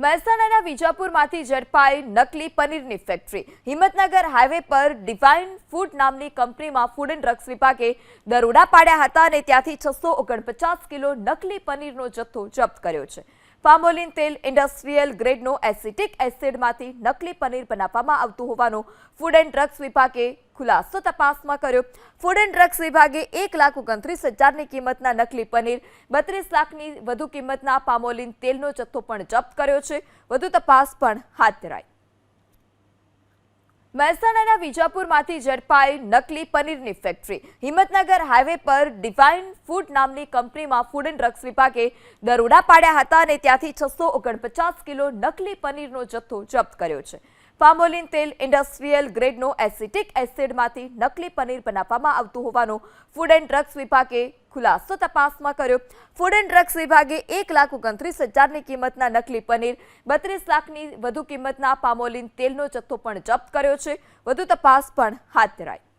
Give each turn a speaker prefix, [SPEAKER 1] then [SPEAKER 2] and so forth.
[SPEAKER 1] મહેસાણાના વિજાપુરમાંથી ઝડપાઈ નકલી પનીરની ફેક્ટરી હિંમતનગર હાઈવે પર ડિવાઇન ફૂડ નામની કંપનીમાં ફૂડ એન્ડ ડ્રગ્સ વિભાગે દરોડા પાડ્યા હતા અને ત્યાંથી છસો ઓગણપચાસ કિલો નકલી પનીરનો જથ્થો જપ્ત કર્યો છે. પામોલિન તેલ ઇન્ડસ્ટ્રીયલ ગ્રેડનો એસિટિક એસિડમાંથી નકલી પનીર બનાવવામાં આવતું હોવાનો ફૂડ એન્ડ ડ્રગ્સ વિભાગે ખુલાસો તપાસમાં કર્યો. ફૂડ એન્ડ ડ્રગ્સ વિભાગે એક લાખ ઓગણત્રીસ હજારની કિંમતના નકલી પનીર, બત્રીસ લાખની વધુ કિંમતના પામોલિન તેલનો જથ્થો પણ જપ્ત કર્યો છે. વધુ તપાસ પણ હાથ ધરાઈ. મહેસાણાના વિજાપુરમાંથી ઝડપાઈ નકલી પનીરની ફેક્ટરી હિંમતનગર હાઈવે પર ડિવાઇન ફૂડ નામની કંપનીમાં ફૂડ એન્ડ ડ્રગ્સ વિભાગે દરોડા પાડ્યા હતા અને ત્યાંથી છસો ઓગણપચાસ કિલો નકલી પનીરનો જથ્થો જપ્ત કર્યો છે. પામોલિન તેલ ઇન્ડસ્ટ્રીયલ ગ્રેડનો એસિટિક એસિડમાંથી નકલી પનીર બનાવવામાં આવતું હોવાનો ફૂડ એન્ડ ડ્રગ્સ વિભાગે ખુલાસો તપાસમાં કર્યો. ફૂડ એન્ડ ડ્રગ્સ વિભાગે એક લાખ ઓગણત્રીસ હજારની કિંમતના નકલી પનીર, બત્રીસ લાખની વધુ કિંમતના પામોલિન તેલનો જથ્થો પણ જપ્ત કર્યો છે. વધુ તપાસ પણ હાથ ધરાઈ.